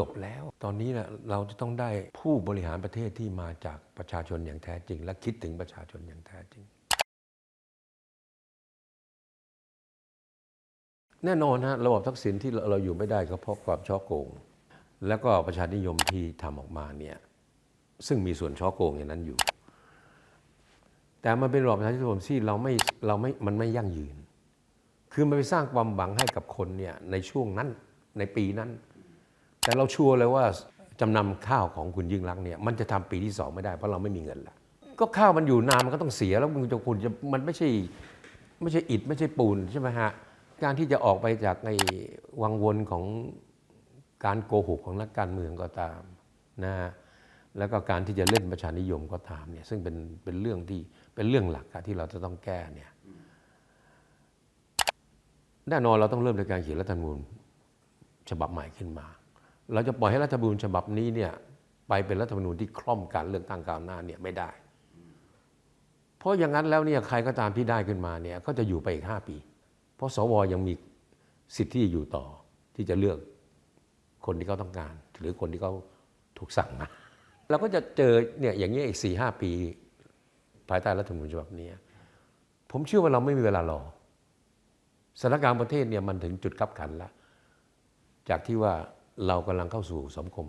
จบแล้ว ตอนนี้นะเราจะต้องได้ผู้บริหารประเทศที่มาจากประชาชนอย่างแท้จริง และคิดถึงประชาชนอย่างแท้จริง แน่นอนฮะระบบทักษิณที่เราเราอยู่ไม่ได้ก็เพราะความช่อโกง แล้วก็ประชานิยมที่ทำออกมาเนี่ยซึ่งมีส่วนช่อโกงอย่างนั้นอยู่ แต่มันเป็นระบบประชาธิปไตยที่เราไม่เราไม่มันไม่ยั่งยืน คือมันไปสร้างความหวังให้กับคนเนี่ยในช่วงนั้นในปีนั้น แต่เราชัวร์เลยว่าจำนำข้าวของคุณยิ่งรักเนี่ยมันจะทำปีที่สองไม่ได้เพราะเราไม่มีเงินละก็ข้าวมันอยู่นานมันก็ต้องเสียแล้วมึงจะคุณจะมันไม่ใช่ไม่ใช่อิฐไม่ใช่ปูนใช่ไหมฮะการที่จะออกไปจากในวังวนของการโกหกของนักการเมืองก็ตามนะฮะแล้วก็การที่จะเล่นประชานิยมก็ตามเนี่ยซึ่งเป็นเป็นเรื่องที่เป็นเรื่องหลักที่เราจะต้องแก้เนี่ยแน่นอนเราต้องเริ่มในการเขียนรัฐธรรมนูญฉบับใหม่ขึ้นมา เราจะปล่อยให้รัฐธรรมนูญฉบับนี้เนี่ยไปเป็นรัฐธรรมนูญที่คล่อมการเลือกตั้งก้าวหน้าเนี่ยไม่ได้ เพราะอย่างนั้นแล้วเนี่ยใครก็ตามที่ได้ขึ้นมาเนี่ยก็จะอยู่ไปอีก 5 ปี เพราะสวยังมีสิทธิ์ที่จะอยู่ต่อที่จะเลือกคนที่เขาต้องการ หรือคนที่เขาถูกสั่งมาเราก็จะเจอเนี่ยอย่างนี้อีกสี่ห้าปี ภายใต้รัฐธรรมนูญฉบับนี้ ผมเชื่อว่าเราไม่มีเวลารอสถานการณ์ประเทศเนี่ยมันถึงจุดขับขันแล้ว จากที่ว่า เรากำลังเข้าสู่สังคม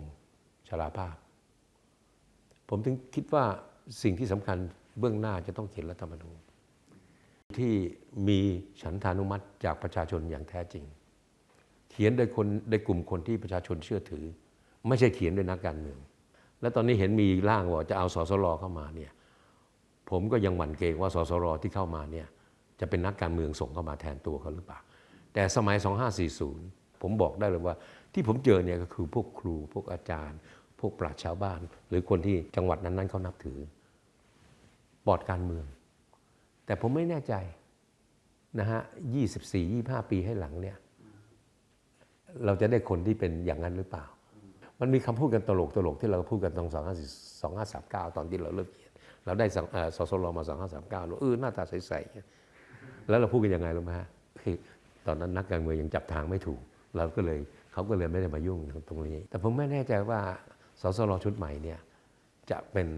ชราภาพ ผมถึงคิดว่าสิ่งที่สำคัญเบื้องหน้าจะต้องเขียนรัฐธรรมนูญที่มีฉันทานุมัติจากประชาชนอย่างแท้จริง เขียนโดยคนโดยกลุ่มคนที่ประชาชนเชื่อถือ ไม่ใช่เขียนโดยนักการเมือง และตอนนี้เห็นมีร่างว่าจะเอาสสรเข้ามาเนี่ยผมก็ยังหวั่นเกรงว่าสสรที่เข้ามาเนี่ยจะเป็นนักการเมืองส่งเข้ามาแทนตัวเขาหรือเปล่า แต่สมัย 2540 ผมบอกได้เลยว่า ที่ผมเจอเนี่ยก็คือพวกครูพวกอาจารย์ พวกปราชญ์ชาวบ้าน หรือคนที่จังหวัดนั้นๆเขานับถือปอดการเมือง แต่ผมไม่แน่ใจนะฮะ24 25ปีให้หลังเนี่ย เราจะได้คนที่เป็นอย่างนั้นหรือเปล่า มันมีคำพูดกันตลกตลกที่เราพูดกันตอน2539ตอนที่เราเริ่มเขียนเราได้สังเอ่อสสรมา2539เราเออหน้าตาใสๆแล้วเราพูดกันยังไงรู้ไหมฮะคือตอนนั้นนักการเมืองยังจับทางไม่ถูก เราก็เลยเขาก็เลยไม่ได้มายุ่งตรงนี้ แต่ผมไม่แน่ใจว่าสสรชุดใหม่เนี่ยจะเป็น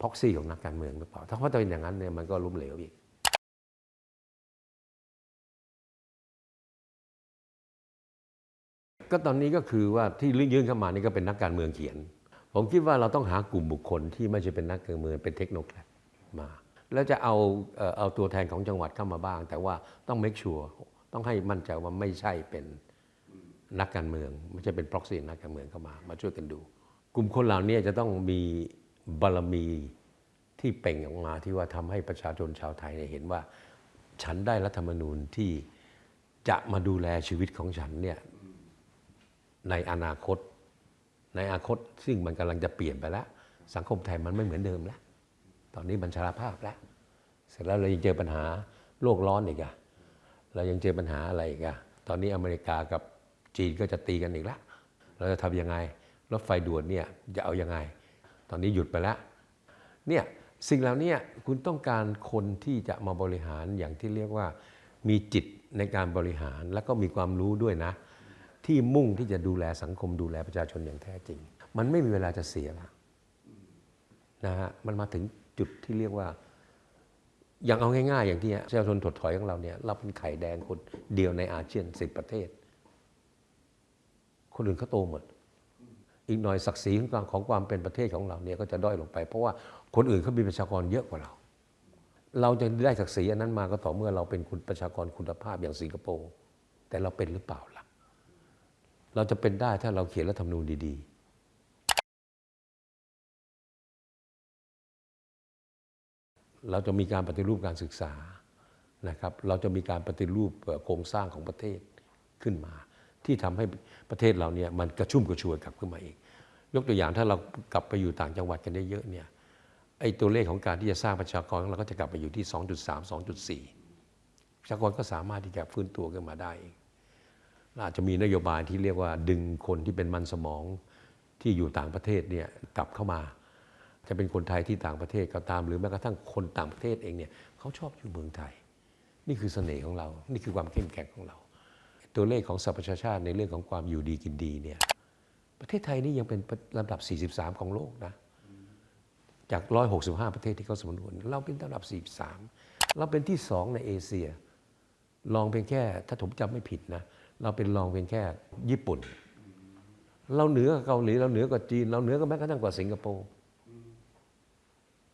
พ็อกซี่ของนักการเมืองหรือเปล่า ถ้าว่าเป็นอย่างนั้นเนี่ยมันก็ล้มเหลวอีกก็ตอนนี้ก็คือว่าที่ยื่นเข้ามานี่ก็เป็นนักการเมืองเขียน ผมคิดว่าเราต้องหากลุ่มบุคคลที่ไม่ใช่เป็นนักการเมืองเป็นเทคโนแครดมา แล้วจะเอาเอาตัวแทนของจังหวัดเข้ามาบ้าง แต่ว่าต้อง make sure ต้องให้มั่นใจว่าไม่ใช่เป็นนักการเมือง ไม่ใช่เป็น proxy นักการเมืองเข้ามา มาช่วยกันดู กลุ่มคนเหล่านี้จะต้องมีบารมีที่เป่งออกมาที่ว่าทำให้ประชาชนชาวไทยเห็นว่า ฉันได้รัฐธรรมนูญที่จะมาดูแลชีวิตของฉันเนี่ยในอนาคต ในอนาคตซึ่งมันกำลังจะเปลี่ยนไปแล้ว สังคมไทยมันไม่เหมือนเดิมแล้ว ตอนนี้มันชราภาพแล้ว เสร็จแล้วเรายังเจอปัญหาโลกร้อนอีกอะ เรายังเจอปัญหาอะไรอีกอะตอนนี้อเมริกากับจีนก็จะตีกันอีกแล้วเราจะทำยังไงรถไฟด่วนเนี่ยจะเอายังไง ตอนนี้หยุดไปแล้วเนี่ยสิ่งเหล่านี้คุณต้องการคนที่จะมาบริหารอย่างที่เรียกว่ามีจิตในการบริหารแล้วก็มีความรู้ด้วยนะ ที่มุ่งที่จะดูแลสังคมดูแลประชาชนอย่างแท้จริง มันไม่มีเวลาจะเสียแล้วนะฮะมันมาถึงจุดที่เรียกว่า อย่างเอาง่าย ๆ อย่างที่ประชาชนถดถอยของเราเนี่ยเราเป็นไข่แดงคนเดียวในอาเซียนสิบประเทศ คนอื่นเขาโตหมด อีกหน่อยศักดิ์ศรีของความของความเป็นประเทศของเราเนี่ยก็จะด้อยลงไป เพราะว่าคนอื่นเขามีประชากรเยอะกว่าเรา เราจะได้ศักดิ์ศรีอันนั้นมาก็ต่อเมื่อเราเป็นคุณประชากรคุณภาพอย่างสิงคโปร์แต่เราเป็นหรือเปล่าล่ะ เราจะเป็นได้ถ้าเราเขียนรัฐธรรมนูญดีๆ เราจะมีการปฏิรูปการศึกษานะครับเราจะมีการปฏิรูปโครงสร้างของประเทศขึ้นมา ที่ทำให้ประเทศเราเนี่ยมันกระชุ่มกระชวยกลับขึ้นมาอีก ยกตัวอย่างถ้าเรากลับไปอยู่ต่างจังหวัดกันได้เยอะเนี่ยไอ้ตัวเลขของการที่จะสร้างประชากรเราก็จะกลับไปอยู่ที่ 2.3 2.4 ประชากรก็สามารถที่จะฟื้นตัวขึ้นมาได้เองอาจจะมีนโยบายที่เรียกว่าดึงคนที่เป็นมันสมองที่อยู่ต่างประเทศเนี่ยกลับเข้ามา จะเป็นคนไทยที่ต่างประเทศก็ตาม หรือแม้กระทั่งคนต่างประเทศเองเนี่ยเขาชอบอยู่เมืองไทย นี่คือเสน่ห์ของเรา นี่คือความเข้มแข็งของเรา ตัวเลขของสหประชาชาติในเรื่องของความอยู่ดีกินดีเนี่ยประเทศไทยนี่ยังเป็นลำดับ 43 ของโลกนะจาก 165 ประเทศที่เขาสำรวจเราเป็นลำดับ 43 เราเป็นที่สองในเอเชียลองเพียงแค่ถ้าผมจำไม่ผิดนะเราเป็นรองเพียงแค่ญี่ปุ่น เราเหนือกว่าเกาหลีเราเหนือกว่าจีน เราเหนือกว่าแม้กระทั่งกว่าสิงคโปร์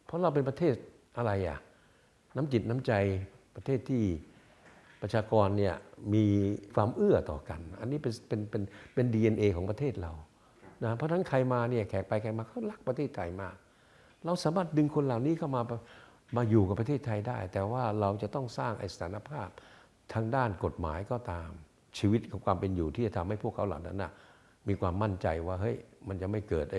เพราะเราเป็นประเทศอะไรอะน้ำจิตน้ำใจประเทศที่ประชากรเนี่ยมีความเอื้อต่อกัน อันนี้เป็นเป็นเป็นเป็น DNA ของประเทศเรานะเพราะฉะนั้นใครมาเนี่ยแขกไปแขกมาเขารักประเทศไทยมาก เราสามารถดึงคนเหล่านี้เข้ามามาอยู่กับประเทศไทยได้ แต่ว่าเราจะต้องสร้างไอสถานภาพทางด้านกฎหมายก็ตามชีวิตของความเป็นอยู่ที่จะทำให้พวกเขาเหล่านั้นนะมีความมั่นใจว่าเฮ้ยมันจะไม่เกิดไอ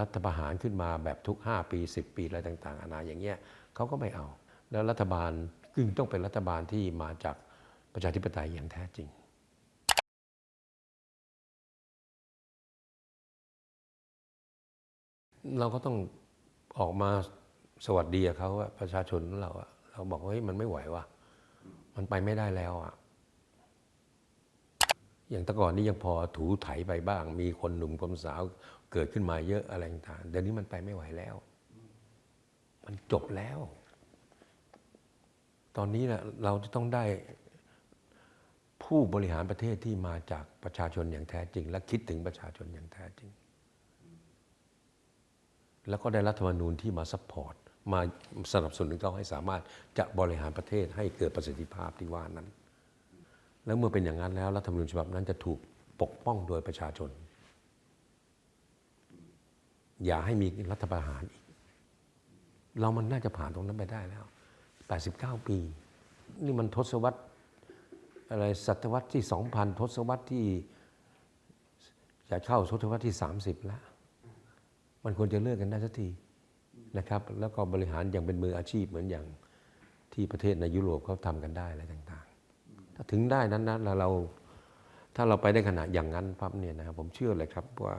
รัฐประหารขึ้นมาแบบทุก 5 ปี 10 ปีอะไรต่างๆนานาอย่างเงี้ยเขาก็ไม่เอา แล้วรัฐบาลกึ่งต้องเป็นรัฐบาลที่มาจากประชาธิปไตยอย่างแท้จริงเราก็ต้องออกมาสวัสดีเขาอะประชาชนเราอะเราบอกว่าเฮ้ยมันไม่ไหวว่ะมันไปไม่ได้แล้วอะอย่างแต่ก่อนนี้ยังพอถูไถไปบ้าง มีคนหนุ่มคนสาว เกิดขึ้นมาเยอะอะไรต่างเดี๋ยวนี้มันไปไม่ไหวแล้ว มันจบแล้ว ตอนนี้นะเราจะต้องได้ผู้บริหารประเทศที่มาจากประชาชนอย่างแท้จริง และคิดถึงประชาชนอย่างแท้จริง แล้วก็ได้รัฐธรรมนูญที่มาซัพพอร์ตมาสนับสนุนเขาให้สามารถจะบริหารประเทศให้เกิดประสิทธิภาพที่ว่านั้น แล้วเมื่อเป็นอย่างนั้นแล้วรัฐธรรมนูญฉบับนั้นจะถูกปกป้องโดยประชาชน อย่าให้มีรัฐประหารอีก เรามันน่าจะผ่านตรงนั้นไปได้แล้ว 89 ปี นี่มันทศวรรษอะไรศตวรรษที่ 2,000 ทศวรรษที่จะเข้าทศวรรษที่ 30 แล้ว มันควรจะเลิกกันได้สักทีนะครับ แล้วก็บริหารอย่างเป็นมืออาชีพเหมือนอย่างที่ประเทศในยุโรปเขาทำกันได้อะไรต่างๆ ถ้าถึงได้นั้นนะเราถ้าเราไปได้ขนาดอย่างนั้นปั๊บเนี่ยนะครับผมเชื่อเลยครับว่า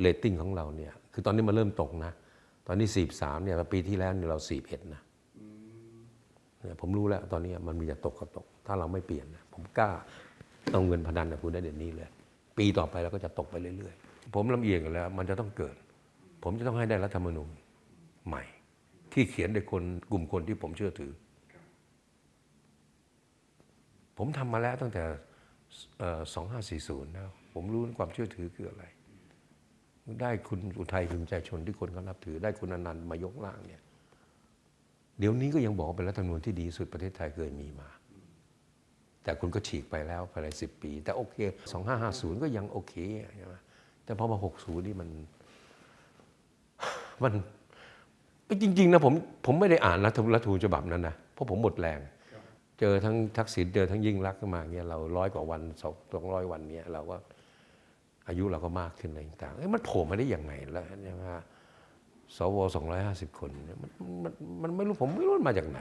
เรตติ้งของเราเนี่ยคือตอนนี้มันเริ่มตกนะ ตอนนี้43เนี่ยปีที่แล้วเนี่ยเรา41นะเนี่ยผมรู้แล้วตอนนี้มันมีจะตกก็ตก ถ้าเราไม่เปลี่ยนนะผมกล้าเอาเงินพนันกับคุณได้เดี๋ยวนี้เลย ปีต่อไปเราก็จะตกไปเรื่อยๆ ผมลำเอียงกันแล้ว มันจะต้องเกิด ผมจะต้องให้ได้รัฐธรรมนูญใหม่ ที่เขียนโดยคนกลุ่มคนที่ผมเชื่อถือ ผมทำมาแล้วตั้งแต่สองห้าสี่ศูนย์แล้ว ผมรู้ความเชื่อถือคืออะไร ได้คุณอุทัยพิมพ์ใจชนที่คนเขานับถือ ได้คุณอนันต์มายกล่างเนี่ย เดี๋ยวนี้ก็ยังบอกเป็นรัฐธรรมนูญที่ดีสุดประเทศไทยเคยมีมา แต่คุณก็ฉีกไปแล้วภายในสิบปี แต่โอเคสองห้าห้าศูนย์ก็ยังโอเคใช่ไหมแต่พอมาหกศูนย์นี่มัน มันจริงๆนะผมผมไม่ได้อ่านรัฐธรรมนูญฉบับนั้นนะเพราะผมหมดแรง เจอทั้งทักษิณเจอทั้งยิ่งรักษณ์มาเงี้ยเราร้อยกว่าวันสองสองร้อยวันเนี้ยเราก็ อายุเราก็มากขึ้นอะไรต่างๆมันโผล่มาได้อย่างไรแล้วใช่ไหมฮะสวสองร้อยห้าสิบคน มันมันมันไม่รู้ผมไม่รู้มันมาจากไหน